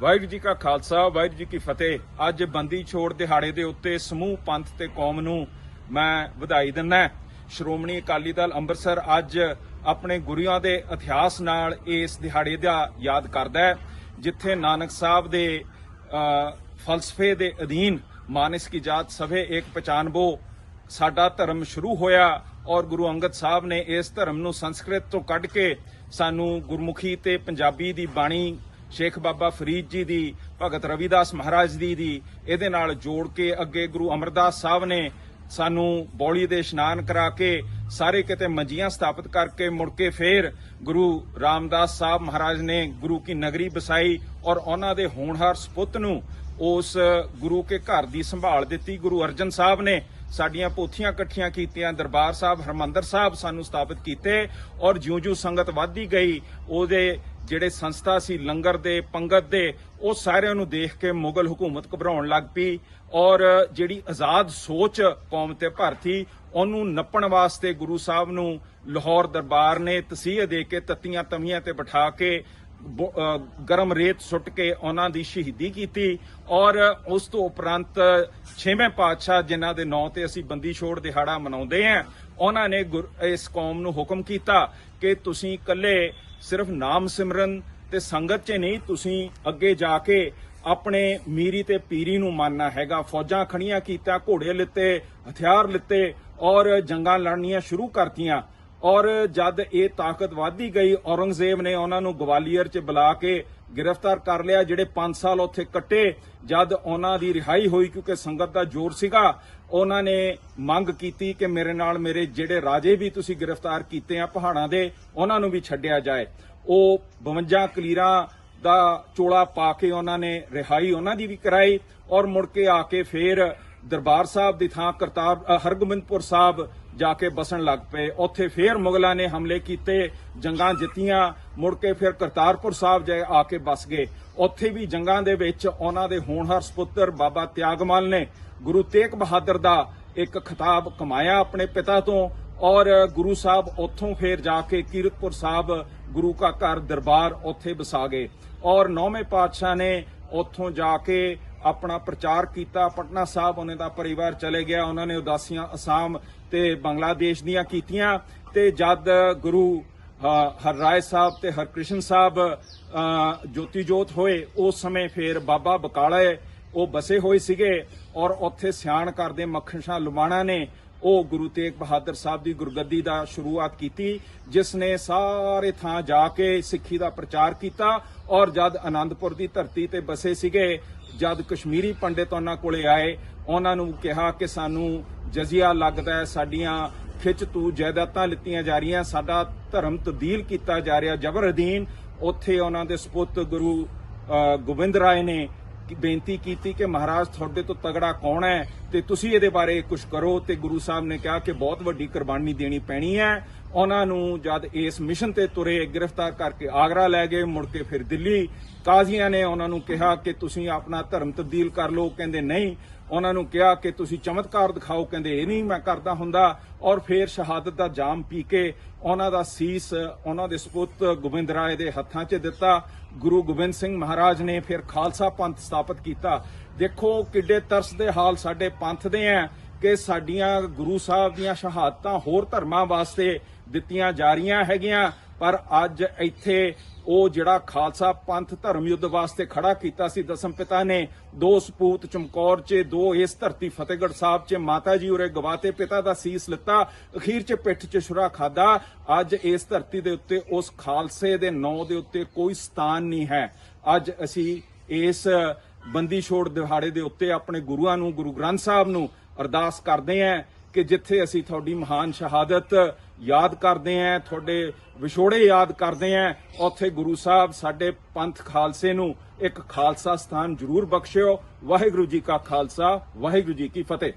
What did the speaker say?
ਵਾਹਿਗੁਰੂ ਜੀ ਕਾ ਖਾਲਸਾ, ਵਾਹਿਗੁਰੂ ਜੀ ਕੀ ਫਤਿਹ। ਅੱਜ ਬੰਦੀ ਛੋੜ ਦਿਹਾੜੇ ਦੇ ਉੱਤੇ ਸਮੂਹ ਪੰਥ ਤੇ ਕੌਮ ਨੂੰ ਮੈਂ ਵਧਾਈ ਦਿੰਦਾ ਸ਼੍ਰੋਮਣੀ ਅਕਾਲੀ ਦਲ ਅੰਮ੍ਰਿਤਸਰ ਅੱਜ ਆਪਣੇ ਗੁਰੂਆਂ ਦੇ ਇਤਿਹਾਸ ਨਾਲ ਇਸ ਦਿਹਾੜੇ ਦਾ ਯਾਦ ਕਰਦਾ ਹੈ, ਜਿੱਥੇ ਨਾਨਕ ਸਾਹਿਬ ਦੇ ਫਲਸਫੇ ਦੇ ਅਧੀਨ ਮਾਨਸ ਕੀ ਜਾਤ ਸਭੇ ਇੱਕ ਪਛਾਨਬੋ ਸਾਡਾ ਧਰਮ ਸ਼ੁਰੂ ਹੋਇਆ ਔਰ ਗੁਰੂ ਅੰਗਦ ਸਾਹਿਬ ਨੇ ਇਸ ਧਰਮ ਨੂੰ ਸੰਸਕ੍ਰਿਤ ਤੋਂ ਕੱਢ ਕੇ ਸਾਨੂੰ ਗੁਰਮੁਖੀ ਤੇ ਪੰਜਾਬੀ ਦੀ ਬਾਣੀ ਸ਼ੇਖ ਬਾਬਾ ਫਰੀਦ ਜੀ ਦੀ, ਭਗਤ ਰਵਿਦਾਸ ਮਹਾਰਾਜ ਦੀ ਦੀ, ਇਹਦੇ ਨਾਲ ਜੋੜ ਕੇ ਅੱਗੇ ਗੁਰੂ ਅਮਰਦਾਸ ਸਾਹਿਬ ਨੇ ਸਾਨੂੰ ਬੌਲੀ ਦੇ ਇਸ਼ਨਾਨ ਕਰਾ ਕੇ ਸਾਰੇ ਕਿਤੇ ਮੰਜੀਆਂ ਸਥਾਪਿਤ ਕਰਕੇ ਮੁੜ ਕੇ ਫੇਰ ਗੁਰੂ ਰਾਮਦਾਸ ਸਾਹਿਬ ਮਹਾਰਾਜ ਨੇ ਗੁਰੂ ਕੀ ਨਗਰੀ ਬਸਾਈ ਔਰ ਉਹਨਾਂ ਦੇ ਹੋਣਹਾਰ ਸਪੁੱਤ ਨੂੰ ਉਸ ਗੁਰੂ ਕੇ ਘਰ ਦੀ ਸੰਭਾਲ ਦਿੱਤੀ। ਗੁਰੂ ਅਰਜਨ ਸਾਹਿਬ ਨੇ ਸਾਡੀਆਂ ਪੋਥੀਆਂ ਇਕੱਠੀਆਂ ਕੀਤੀਆਂ, ਦਰਬਾਰ ਸਾਹਿਬ, ਹਰਮੰਦਰ ਸਾਹਿਬ ਸਾਨੂੰ ਸਥਾਪਿਤ ਕੀਤੇ ਔਰ ਜਿਉਂ-ਜਿਉਂ ਸੰਗਤ ਵੱਧਦੀ ਗਈ, ਉਹਦੇ ਜਿਹੜੇ ਸੰਸਥਾ ਸੀ, ਲੰਗਰ ਦੇ, ਪੰਗਤ ਦੇ, ਉਹ ਸਾਰਿਆਂ ਨੂੰ ਦੇਖ ਕੇ ਮੁਗਲ ਹਕੂਮਤ ਘਬਰਾਉਣ ਲੱਗ ਪਈ ਔਰ ਜਿਹੜੀ ਆਜ਼ਾਦ ਸੋਚ ਕੌਮ ਤੇ ਭਰਤੀ ਉਹਨੂੰ ਨੱਪਣ ਵਾਸਤੇ ਗੁਰੂ ਸਾਹਿਬ ਨੂੰ ਲਾਹੌਰ ਦਰਬਾਰ ਨੇ ਤਸੀਹੇ ਦੇ ਕੇ, ਤੱਤੀਆਂ ਤਵੀਆਂ ਤੇ ਬਿਠਾ ਕੇ, ਬੋ- ਗਰਮ ਰੇਤ ਸੁੱਟ ਕੇ ਉਹਨਾਂ ਦੀ ਸ਼ਹੀਦੀ ਕੀਤੀ ਔਰ ਉਸ ਤੋਂ ਉਪਰੰਤ ਛੇਵੇਂ ਪਾਤਸ਼ਾਹ ਜਿਨ੍ਹਾਂ ਦੇ ਨਾਂ ਤੇ ਅਸੀਂ ਬੰਦੀ ਛੋੜ ਦਿਹਾੜਾ ਮਨਾਉਂਦੇ ਆਂ ਉਹਨਾਂ ਨੇ ਗੁਰ- ਇਸ ਕੌਮ ਨੂੰ ਹੁਕਮ ਕੀਤਾ ਕਿ ਤੁਸੀਂ ਇਕੱਲੇ ਸਿਰਫ ਨਾਮ ਸਿਮਰਨ ਤੇ ਸੰਗਤ 'ਚ ਨਹੀਂ, ਤੁਸੀਂ ਅੱਗੇ ਜਾ ਕੇ ਆਪਣੇ ਮੀਰੀ ਤੇ ਪੀਰੀ ਨੂੰ ਮੰਨਣਾ ਹੈਗਾ। ਫੌਜਾਂ ਖੜੀਆਂ ਕੀਤਾ ਘੋੜੇ ਲਿੱਤੇ, ਹਥਿਆਰ ਲਿੱਤੇ ਔਰ ਜੰਗਾਂ ਲੜਨੀਆਂ ਸ਼ੁਰੂ ਕਰਤੀਆਂ। ਔਰ ਜਦ ਇਹ ਤਾਕਤ ਵਧਦੀ ਗਈ, ਔਰੰਗਜ਼ੇਬ ਨੇ ਉਹਨਾਂ ਨੂੰ ਗਵਾਲੀਅਰ 'ਚ ਬੁਲਾ ਕੇ ਗ੍ਰਿਫਤਾਰ ਕਰ ਲਿਆ, ਜਿਹੜੇ 5 ਸਾਲ ਉੱਥੇ ਕੱਟੇ, ਜਦ ਉਹਨਾਂ ਦੀ ਰਿਹਾਈ ਹੋਈ ਕਿਉਂਕਿ ਸੰਗਤ ਦਾ ਜ਼ੋਰ ਸੀਗਾ, ਉਹਨਾਂ ਨੇ ਮੰਗ ਕੀਤੀ ਕਿ ਮੇਰੇ ਨਾਲ ਮੇਰੇ ਜਿਹੜੇ ਰਾਜੇ ਵੀ ਤੁਸੀਂ ਗ੍ਰਿਫਤਾਰ ਕੀਤੇ ਆ ਪਹਾੜਾਂ ਦੇ, ਉਹਨਾਂ ਨੂੰ ਵੀ ਛੱਡਿਆ ਜਾਏ। ਉਹ 52 ਕਲੀਰਾਂ ਦਾ ਚੋਲਾ ਪਾ ਕੇ ਉਹਨਾਂ ਨੇ ਰਿਹਾਈ ਉਹਨਾਂ ਦੀ ਵੀ ਕਰਾਈ ਔਰ ਮੁੜ ਕੇ ਆ ਕੇ ਫੇਰ ਦਰਬਾਰ ਸਾਹਿਬ ਦੀ ਥਾਂ ਕਰਤਾਰ ਹਰਗੋਬਿੰਦਪੁਰ ਸਾਹਿਬ ਜਾ ਕੇ ਬਸਣ ਲੱਗ ਪਏ। ਉੱਥੇ ਫੇਰ ਮੁਗਲਾਂ ਨੇ ਹਮਲੇ ਕੀਤੇ, ਜੰਗਾਂ ਜਿੱਤੀਆਂ। ਮੁੜ ਕੇ ਫਿਰ ਕਰਤਾਰਪੁਰ ਸਾਹਿਬ ਜਾ ਆ ਕੇ ਬਸ ਗਏ। ਉੱਥੇ ਵੀ ਜੰਗਾਂ ਦੇ ਵਿੱਚ ਉਹਨਾਂ ਦੇ ਹੋਣਹਾਰ ਸੁਪੁੱਤਰ ਬਾਬਾ ਤਿਆਗਮਲ ਨੇ ਗੁਰੂ ਤੇਗ ਬਹਾਦਰ ਦਾ ਇੱਕ ਖਿਤਾਬ ਕਮਾਇਆ ਆਪਣੇ ਪਿਤਾ ਤੋਂ ਔਰ ਗੁਰੂ ਸਾਹਿਬ ਉੱਥੋਂ ਫੇਰ ਜਾ ਕੇ ਕੀਰਤਪੁਰ ਸਾਹਿਬ ਗੁਰੂ ਕਾ ਘਰ ਦਰਬਾਰ ਉੱਥੇ ਵਸਾ ਗਏ। ਔਰ ਨੌਵੇਂ ਪਾਤਸ਼ਾਹ ਨੇ ਉੱਥੋਂ ਜਾ ਕੇ ਆਪਣਾ ਪ੍ਰਚਾਰ ਕੀਤਾ। ਪਟਨਾ ਸਾਹਿਬ ਉਹਨਾਂ ਦਾ ਪਰਿਵਾਰ ਚਲੇ ਗਿਆ। ਉਹਨਾਂ ਨੇ ਉਦਾਸੀਆਂ ਅਸਾਮ ਤੇ ਬੰਗਲਾਦੇਸ਼ ਦੀਆਂ ਕੀਤੀਆਂ ਤੇ ਜਦ ਗੁਰੂ ਹਰ ਰਾਏ ਸਾਹਿਬ ਤੇ ਹਰਕ੍ਰਿਸ਼ਨ ਸਾਹਿਬ ਜੋਤੀ ਜੋਤ ਹੋਏ, ਉਸ ਸਮੇਂ ਫੇਰ ਬਾਬਾ ਬਕਾਲੇ ਉਹ ਬਸੇ ਹੋਏ ਸੀਗੇ ਔਰ ਉੱਥੇ ਸਿਆਣ ਕਰਦੇ ਮੱਖਣ ਸ਼ਾਹ ਲੁਬਾਣਾ ਨੇ ਉਹ ਗੁਰੂ ਤੇਗ ਬਹਾਦਰ ਸਾਹਿਬ ਦੀ ਗੁਰਗੱਦੀ ਦਾ ਸ਼ੁਰੂਆਤ ਕੀਤੀ, ਜਿਸ ਨੇ ਸਾਰੇ ਥਾਂ ਜਾ ਕੇ ਸਿੱਖੀ ਦਾ ਪ੍ਰਚਾਰ ਕੀਤਾ ਔਰ ਜਦ ਆਨੰਦਪੁਰ ਦੀ ਧਰਤੀ ਤੇ ਬਸੇ ਸੀਗੇ, ਜਦ ਕਸ਼ਮੀਰੀ ਪੰਡਿਤ ਉਹਨਾਂ ਕੋਲੇ ਆਏ, ਉਹਨਾਂ ਨੂੰ ਕਿਹਾ ਕਿ ਸਾਨੂੰ ਜਜ਼ੀਆ ਲੱਗਦਾ ਹੈ, ਸਾਡੀਆਂ ਖਿੱਚ ਤੂ ਜਾਇਦਾਦਾਂ ਲਿੱਤੀਆਂ ਜਾ ਰਹੀਆਂ, ਸਾਡਾ ਧਰਮ ਤਬਦੀਲ ਕੀਤਾ ਜਾ ਰਿਹਾ ਜਬਰ ਅਧੀਨ, ਉੱਥੇ ਉਹਨਾਂ ਦੇ ਸਪੁੱਤ ਗੁਰੂ ਗੋਬਿੰਦ ਰਾਏ ਨੇ ਬੇਨਤੀ ਕੀਤੀ ਕਿ ਮਹਾਰਾਜ, ਤੁਹਾਡੇ ਤੋਂ ਤਗੜਾ ਕੌਣ ਹੈ? ਤੇ ਤੁਸੀਂ ਇਹਦੇ ਬਾਰੇ ਕੁਝ ਕਰੋ। ਤੇ ਗੁਰੂ ਸਾਹਿਬ ਨੇ ਕਿਹਾ ਕਿ ਬਹੁਤ ਵੱਡੀ ਕੁਰਬਾਨੀ ਦੇਣੀ ਪੈਣੀ ਹੈ। ਉਹਨਾਂ ਨੂੰ ਜਦ ਇਸ ਮਿਸ਼ਨ ਤੇ ਤੁਰੇ ਗ੍ਰਿਫਤਾਰ ਕਰਕੇ ਆਗਰਾ ਲੈ ਗਏ, ਮੁੜ ਕੇ ਫਿਰ ਦਿੱਲੀ, ਕਾਜ਼ੀਆਂ ਨੇ ਉਹਨਾਂ ਨੂੰ ਕਿਹਾ ਕਿ ਤੁਸੀਂ ਆਪਣਾ ਧਰਮ ਤਬਦੀਲ ਕਰ ਲਓ, ਕਹਿੰਦੇ ਨਹੀਂ। ਉਹਨਾਂ ਨੂੰ ਕਿਹਾ ਕਿ ਤੁਸੀਂ ਚਮਤਕਾਰ ਦਿਖਾਓ, ਕਹਿੰਦੇ ਇਹ ਨਹੀਂ ਮੈਂ ਕਰਦਾ ਹੁੰਦਾ। ਔਰ ਫਿਰ ਸ਼ਹਾਦਤ ਦਾ ਜਾਮ ਪੀ ਕੇ ਉਹਨਾਂ ਦਾ ਸੀਸ, ਉਹਨਾਂ ਦੇ ਸੁਪੁੱਤ ਗੋਬਿੰਦ ਰਾਏ ਦੇ ਹੱਥਾਂ 'ਚ ਦਿੱਤਾ। ਗੁਰੂ ਗੋਬਿੰਦ ਸਿੰਘ ਮਹਾਰਾਜ ਨੇ ਫਿਰ ਖਾਲਸਾ ਪੰਥ ਸਥਾਪਿਤ ਕੀਤਾ। ਦੇਖੋ ਕਿੱਡੇ ਤਰਸ ਦੇ ਹਾਲ ਸਾਡੇ ਪੰਥ ਦੇ ਆ ਕਿ ਸਾਡੀਆਂ ਗੁਰੂ ਸਾਹਿਬ ਦੀਆਂ ਸ਼ਹਾਦਤਾਂ ਹੋਰ ਧਰਮਾਂ ਵਾਸਤੇ ਦਿੱਤੀਆਂ ਜਾ ਰਹੀਆਂ ਹੈਗੀਆਂ, ਪਰ ਅੱਜ ਇੱਥੇ ਉਹ ਜਿਹੜਾ ਖਾਲਸਾ ਪੰਥ ਧਰਮ ਯੁੱਧ ਵਾਸਤੇ ਖੜਾ ਕੀਤਾ ਸੀ, ਦਸਮ ਪਿਤਾ ਨੇ, ਦੋ ਸਪੂਤ ਚਮਕੌਰ 'ਚ, ਦੋ ਇਸ ਧਰਤੀ ਫਤਿਹਗੜ੍ਹ ਸਾਹਿਬ 'ਚ, ਮਾਤਾ ਜੀ ਉਰੇ ਗਵਾਤੇ ਪਿਤਾ ਦਾ ਸੀਸ ਲਿੱਤਾ, ਅਖੀਰ 'ਚ ਪਿੱਠ 'ਚ ਛੁਰਾ ਖਾਦਾ, ਅੱਜ ਇਸ ਧਰਤੀ ਦੇ ਉੱਤੇ, ਉਸ ਖਾਲਸੇ ਦੇ ਨਾਂ ਦੇ ਉੱਤੇ ਕੋਈ ਸਥਾਨ ਨਹੀਂ ਹੈ। ਅੱਜ ਅਸੀਂ ਇਸ ਬੰਦੀ ਛੋੜ ਦਿਹਾੜੇ ਦੇ ਉੱਤੇ ਆਪਣੇ ਗੁਰੂਆਂ ਨੂੰ, ਗੁਰੂ ਗ੍ਰੰਥ ਸਾਹਿਬ ਨੂੰ ਅਰਦਾਸ ਕਰਦੇ ਆਂ ਕਿ ਜਿੱਥੇ ਅਸੀਂ ਤੁਹਾਡੀ ਮਹਾਨ ਸ਼ਹਾਦਤ ਯਾਦ ਕਰਦੇ ਆਂ, ਤੁਹਾਡੇ ਵਿਛੋੜੇ ਯਾਦ ਕਰਦੇ ਆਂ, ਉੱਥੇ ਗੁਰੂ ਸਾਹਿਬ ਸਾਡੇ ਪੰਥ ਖਾਲਸੇ ਨੂੰ ਇੱਕ ਖਾਲਸਾ ਸਥਾਨ ਜ਼ਰੂਰ ਬਖਸ਼ਿਓ। ਵਾਹਿਗੁਰੂ ਜੀ ਕਾ ਖਾਲਸਾ, ਵਾਹਿਗੁਰੂ ਜੀ ਕੀ ਫਤਿਹ।